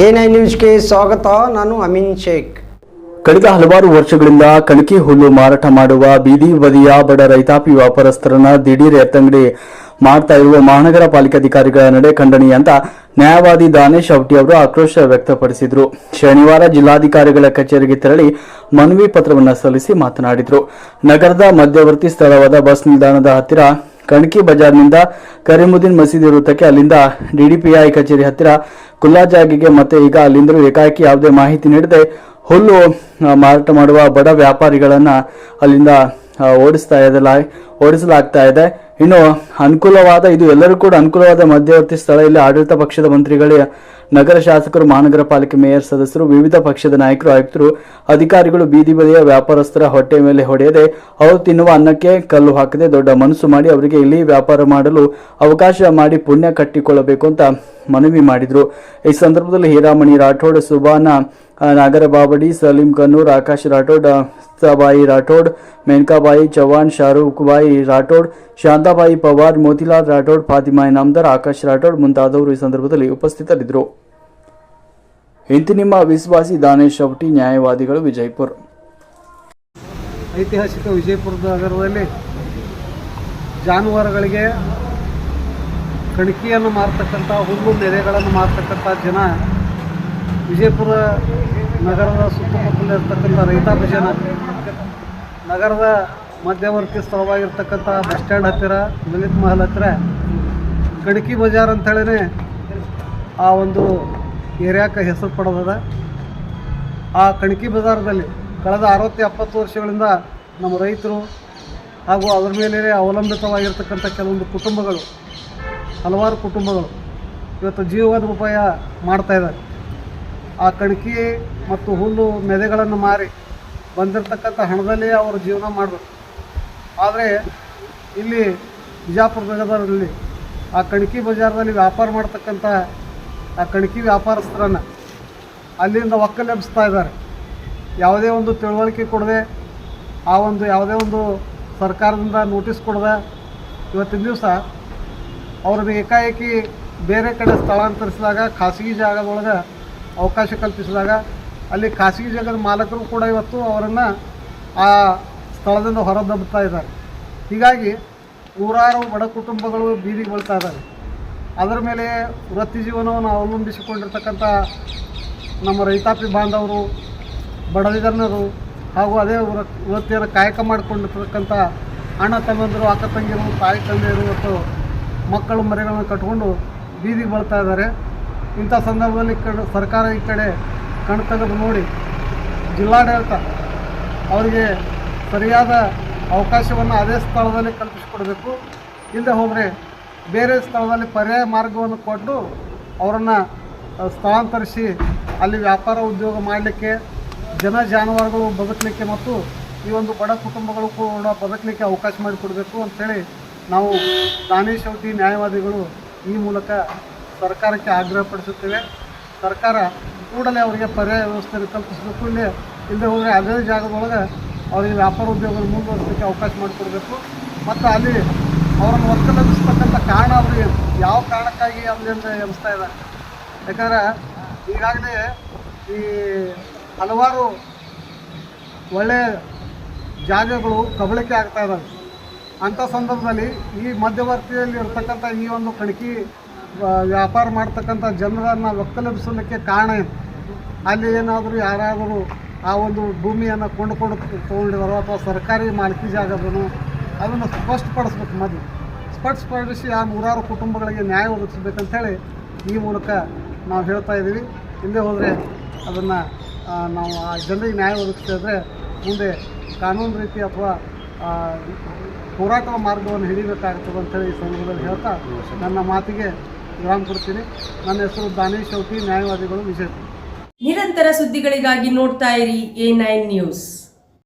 Nine ನ್ಯೂಸ್ಗೆ ಸ್ವಾಗತ, ನಾನು ಅಮಿನ್ ಶೇಖ್. ಕಳೆದ ಹಲವಾರು ವರ್ಷಗಳಿಂದ ಕಣಕಿ ಹುಲ್ಲು ಮಾರಾಟ ಮಾಡುವ ಬೀದಿ ಬದಿಯ ಬಡ ರೈತಾಪಿ ವ್ಯಾಪಾರಸ್ಥರನ್ನ ದಿಢೀರ್ ಎತ್ತಂಗಡಿ ಮಾಡ್ತಾ ಇರುವ ಮಹಾನಗರ ಪಾಲಿಕೆ ಅಧಿಕಾರಿಗಳ ನಡೆ ಖಂಡನೀಯ ಅಂತ ನ್ಯಾಯವಾದಿ ದಾನೇಶ್ ಅವಟಿ ಅವರು ಆಕ್ರೋಶ ವ್ಯಕ್ತಪಡಿಸಿದರು. ಶನಿವಾರ ಜಿಲ್ಲಾಧಿಕಾರಿಗಳ ಕಚೇರಿಗೆ ತೆರಳಿ ಮನವಿ ಪತ್ರವನ್ನು ಸಲ್ಲಿಸಿ ಮಾತನಾಡಿದರು. ನಗರದ ಮಧ್ಯವರ್ತಿ ಸ್ಥಳವಾದ ಬಸ್ ನಿಲ್ದಾಣದ ಹತ್ತಿರ ಕಣಕಿ ಬಜಾರ್ನಿಂದ ಕರೀಮುದ್ದೀನ್ ಮಸೀದಿ ವೃತ್ತಕ್ಕೆ ಅಲ್ಲಿಂದ ಡಿಡಿಪಿಐ ಕಚೇರಿ ಹತ್ತಿರ ಕುಲ್ಲಾ ಜಾಗಿಗೆ ಮತ್ತೆ ಈಗ ಅಲ್ಲಿಂದಲೂ ಏಕಾಏಕಿ ಯಾವುದೇ ಮಾಹಿತಿ ನೀಡದೆ ಹುಲ್ಲು ಮಾರಾಟ ಮಾಡುವ ಬಡ ವ್ಯಾಪಾರಿಗಳನ್ನು ಅಲ್ಲಿಂದ ಓಡಿಸ್ತಾ ಇದೆಲ್ಲ ಓಡಿಸಲಾಗ್ತಾ ಇದೆ. ಇನ್ನು ಅನುಕೂಲವಾದ, ಇದು ಎಲ್ಲರೂ ಕೂಡ ಅನುಕೂಲವಾದ ಮಧ್ಯವರ್ತಿ ಸ್ಥಳ. ಇಲ್ಲಿ ಆಡಳಿತ ಪಕ್ಷದ ಮಂತ್ರಿಗಳೇ ನಗರ ಶಾಸಕರು, ಮಹಾನಗರ ಪಾಲಿಕೆ ಮೇಯರ್ ಸದಸ್ಯರು, ವಿವಿಧ ಪಕ್ಷದ ನಾಯಕರು, ಆಯುಕ್ತರು, ಅಧಿಕಾರಿಗಳು ಬೀದಿ ಬದಿಯ ವ್ಯಾಪಾರಸ್ಥರ ಹೊಟ್ಟೆ ಮೇಲೆ ಹೊಡೆಯದೆ ಅವರು ತಿನ್ನುವ ಅನ್ನಕ್ಕೆ ಕಲ್ಲು ಹಾಕದೆ ದೊಡ್ಡ ಮನಸ್ಸು ಮಾಡಿ ಅವರಿಗೆ ಇಲ್ಲಿ ವ್ಯಾಪಾರ ಮಾಡಲು ಅವಕಾಶ ಮಾಡಿ ಪುಣ್ಯ ಕಟ್ಟಿಕೊಳ್ಳಬೇಕು ಅಂತ ಮನವಿ ಮಾಡಿದರು. ಈ ಸಂದರ್ಭದಲ್ಲಿ ಹೀರಾಮಣಿ ರಾಠೋಡ್, ಸುಬಾನ ನಾಗರ ಬಾಬಡಿ ಸಲೀಂ ಕನ್ನೂರ್, ಆಕಾಶ್ ರಾಠೋಡ್ ಸಬಾಯಿ ರಾಠೋಡ್, ಮೇನಕಾಬಾಯಿ ಚೌಹಾಣ್ ಶಾರೂಕ್ ಬಾಯಿ ರಾಠೋಡ್, ಶಾಂತಾಬಾಯಿ ಪವಾರ್, ಮೋತಿಲಾಲ್ ರಾಠೋಡ್, ಫಾತಿಮಾ ಇನಾಮ್ದಾರ್, ಆಕಾಶ್ ರಾಠೋಡ್ ಮುಂತಾದವರು ಈ ಸಂದರ್ಭದಲ್ಲಿ ಉಪಸ್ಥಿತರಿದ್ದರು. ಇಂತಿ ನಿಮ್ಮ ವಿಶ್ವಾಸಿ ದಾನೇಶ್ ಅವಟಿ ನ್ಯಾಯವಾದಿಗಳು ವಿಜಯಪುರ. ಐತಿಹಾಸಿಕ ವಿಜಯಪುರದ ನಗರದಲ್ಲಿ ಜಾನುವಾರುಗಳಿಗೆ ಕಣಕಿಯನ್ನು ಮಾರ್ತಕ್ಕಂಥ, ಹುಲ್ಲು ನೆರೆಗಳನ್ನು ಮಾರ್ತಕ್ಕಂಥ ಜನ ವಿಜಯಪುರ ನಗರದ ಸುತ್ತಮುತ್ತಲಿರ್ತಕ್ಕಂಥ ರೈತಾಪಿ ಜನ ನಗರದ ಮಧ್ಯವರ್ತಿ ಸ್ಥಳವಾಗಿರ್ತಕ್ಕಂಥ ಬಸ್ ಸ್ಟ್ಯಾಂಡ್ ಹತ್ತಿರ ಲಲಿತ್ ಮಹಲ್ ಹತ್ತಿರ ಕಣಕಿ ಬಜಾರ್ ಅಂತೇಳೇ ಆ ಒಂದು ಏರಿಯಾಕ್ಕೆ ಹೆಸರು ಪಡೆದದ. ಆ ಕಣಕಿ ಬಜಾರದಲ್ಲಿ ಕಳೆದ ಅರವತ್ತು ಎಪ್ಪತ್ತು ವರ್ಷಗಳಿಂದ ನಮ್ಮ ರೈತರು ಹಾಗೂ ಅದರ ಮೇಲೆ ಅವಲಂಬಿತವಾಗಿರ್ತಕ್ಕಂಥ ಕೆಲವೊಂದು ಕುಟುಂಬಗಳು, ಹಲವಾರು ಕುಟುಂಬಗಳು ಇವತ್ತು ಜೀವನೋಪಾಯ ಮಾಡ್ತಾ ಇದ್ದಾರೆ. ಆ ಕಣಕಿ ಮತ್ತು ಹುಲ್ಲು ಮೆದೆಗಳನ್ನು ಮಾರಿ ಬಂದಿರತಕ್ಕಂಥ ಹಣದಲ್ಲಿ ಅವರು ಜೀವನ ಮಾಡಬೇಕು. ಆದರೆ ಇಲ್ಲಿ ಬಿಜಾಪುರ ನಗರದಲ್ಲಿ ಆ ಕಣಕಿ ಬಜಾರದಲ್ಲಿ ವ್ಯಾಪಾರ ಮಾಡ್ತಕ್ಕಂಥ ಆ ಕಣಕಿ ವ್ಯಾಪಾರಸ್ಥರನ್ನು ಅಲ್ಲಿಂದ ಒಕ್ಕಲೆಬ್ಸ್ತಾ ಇದ್ದಾರೆ. ಯಾವುದೇ ಒಂದು ತಿಳುವಳಿಕೆ ಕೊಡದೆ, ಆ ಒಂದು ಯಾವುದೇ ಒಂದು ಸರ್ಕಾರದಿಂದ ನೋಟಿಸ್ ಕೊಡದೆ, ಇವತ್ತಿನ ದಿವಸ ಅವ್ರನ್ನ ಏಕಾಏಕಿ ಬೇರೆ ಕಡೆ ಸ್ಥಳಾಂತರಿಸಿದಾಗ, ಖಾಸಗಿ ಜಾಗದೊಳಗೆ ಅವಕಾಶ ಕಲ್ಪಿಸಿದಾಗ, ಅಲ್ಲಿ ಖಾಸಗಿ ಜಾಗದ ಮಾಲಕರು ಕೂಡ ಇವತ್ತು ಅವರನ್ನು ಆ ಸ್ಥಳದಿಂದ ಹೊರದಬ್ಬುತ್ತಾ ಇದ್ದಾರೆ. ಹೀಗಾಗಿ ನೂರಾರು ಬಡ ಕುಟುಂಬಗಳು ಬೀದಿಗೆ ಬೀಳ್ತಾ ಇದ್ದಾರೆ. ಅದರ ಮೇಲೆ ವೃತ್ತಿ ಜೀವನವನ್ನು ಅವಲಂಬಿಸಿಕೊಂಡಿರ್ತಕ್ಕಂಥ ನಮ್ಮ ರೈತಾಪಿ ಬಾಂಧವರು ಬಡವಿಗರನರು ಹಾಗೂ ಅದೇ ವೃತ್ತಿಯನ್ನು ಕಾಯಕ ಮಾಡಿಕೊಂಡಿರ್ತಕ್ಕಂಥ ಅಣ್ಣ ತಮ್ಮಂದಿರು, ಅಕ್ಕ ತಂಗಿರು, ತಾಯಿ ತಂದೆಯರು ಮತ್ತು ಮಕ್ಕಳು ಮರಿಗಳನ್ನು ಕಟ್ಕೊಂಡು ಬೀದಿಗೆ ಬರ್ತಾ ಇದ್ದಾರೆ. ಇಂಥ ಸಂದರ್ಭದಲ್ಲಿ ಕಡೆ ಸರ್ಕಾರ ಈ ಕಡೆ ಕಣ್ ತೆಗೆದು ನೋಡಿ ಜಿಲ್ಲಾಡಳಿತ ಅವರಿಗೆ ಸರಿಯಾದ ಅವಕಾಶವನ್ನು ಅದೇ ಸ್ಥಳದಲ್ಲಿ ಕಲ್ಪಿಸಿಕೊಡಬೇಕು. ಇಲ್ಲದೆ ಹೋದರೆ ಬೇರೆ ಸ್ಥಳದಲ್ಲಿ ಪರ್ಯಾಯ ಮಾರ್ಗವನ್ನು ಕೊಟ್ಟು ಅವರನ್ನು ಸ್ಥಳಾಂತರಿಸಿ ಅಲ್ಲಿ ವ್ಯಾಪಾರ ಉದ್ಯೋಗ ಮಾಡಲಿಕ್ಕೆ, ಜನ ಜಾನುವಾರುಗಳು ಬದುಕಲಿಕ್ಕೆ ಮತ್ತು ಈ ಒಂದು ಬಡ ಕುಟುಂಬಗಳು ಕೂಡ ಬದುಕಲಿಕ್ಕೆ ಅವಕಾಶ ಮಾಡಿಕೊಡಬೇಕು ಅಂಥೇಳಿ ನಾವು ದಾನೇಶ್ ನ್ಯಾಯವಾದಿಗಳು ಈ ಮೂಲಕ ಸರ್ಕಾರಕ್ಕೆ ಆಗ್ರಹಪಡಿಸುತ್ತೇವೆ ಸರ್ಕಾರ ಕೂಡಲೇ ಅವರಿಗೆ ಪರ್ಯಾಯ ವ್ಯವಸ್ಥೆ ಕಲ್ಪಿಸಬೇಕು. ಇಲ್ಲೇ, ಇಲ್ಲದೆ ಹೋದರೆ ಅದೇ ಜಾಗದೊಳಗೆ ಅವರಿಗೆ ವ್ಯಾಪಾರ ಉದ್ಯೋಗ ಮುಂದುವರಿಸಲಿಕ್ಕೆ ಅವಕಾಶ ಮಾಡಿಕೊಡಬೇಕು. ಮತ್ತು ಅಲ್ಲಿ ಅವರನ್ನು ಒಕ್ಕಲೆಬ್ಬಿಸ್ತಕ್ಕಂಥ ಕಾರಣ ಅವ್ರಿಗೆ ಯಾವ ಕಾರಣಕ್ಕಾಗಿ ಅಲ್ಲಿಂದ ಎನಿಸ್ತಾ ಇದ್ದಾರೆ? ಯಾಕಂದ್ರೆ ಈಗಾಗಲೇ ಈ ಹಲವಾರು ಒಳ್ಳೆಯ ಜಾಗಗಳು ಕಬಳಿಕೆ ಆಗ್ತಾ ಇದ್ದಾವೆ. ಅಂಥ ಸಂದರ್ಭದಲ್ಲಿ ಈ ಮಧ್ಯವರ್ತಿಯಲ್ಲಿ ಇರ್ತಕ್ಕಂಥ ಈ ಒಂದು ಕಣಕಿ ವ್ಯಾಪಾರ ಮಾಡ್ತಕ್ಕಂಥ ಜನರನ್ನು ಒಕ್ಕಲೆಬ್ಬಿಸಲಿಕ್ಕೆ ಕಾರಣ ಏನು? ಅಲ್ಲಿ ಏನಾದರೂ ಯಾರಾದರೂ ಆ ಒಂದು ಭೂಮಿಯನ್ನು ಕೊಂಡುಕೊಂಡು ತೊಗೊಂಡಿದಾರೋ ಅಥವಾ ಸರ್ಕಾರಿ ಮಾಲಕಿ ಜಾಗದನು ಅದನ್ನು ಸ್ಪಷ್ಟಪಡಿಸ್ಬೇಕು ಮೊದಲು ಸ್ಪಷ್ಟಪಡಿಸಿ ಆ ನೂರಾರು ಕುಟುಂಬಗಳಿಗೆ ನ್ಯಾಯ ಒದಗಿಸ್ಬೇಕಂತೇಳಿ ಈ ಮೂಲಕ ನಾವು ಹೇಳ್ತಾ ಇದ್ದೀವಿ. ಹಿಂದೆ ಹೋದರೆ ಅದನ್ನು ನಾವು ಆ ಜನರಿಗೆ ನ್ಯಾಯ ಒದಗಿಸ್ತಿದ್ರೆ ಮುಂದೆ ಕಾನೂನು ರೀತಿ ಅಥವಾ ಹೋರಾಟದ ಮಾರ್ಗವನ್ನು ಹಿಡಿಬೇಕಾಗ್ತದೆ ಅಂತೇಳಿ ಈ ಸಂದರ್ಭದಲ್ಲಿ ಹೇಳ್ತಾ ನನ್ನ ಮಾತಿಗೆ ವಿರಾಮ ಕೊಡ್ತೀನಿ. ನನ್ನ ಹೆಸರು ದಾನೇಶ್ ಚೌಕಿ, ನ್ಯಾಯವಾದಿಗಳು ವಿಜಯಪುರ. ನಿರಂತರ ಸುದ್ದಿಗಳಿಗಾಗಿ ನೋಡ್ತಾ ಇರಿ ಎ ನ್ಯೂಸ್.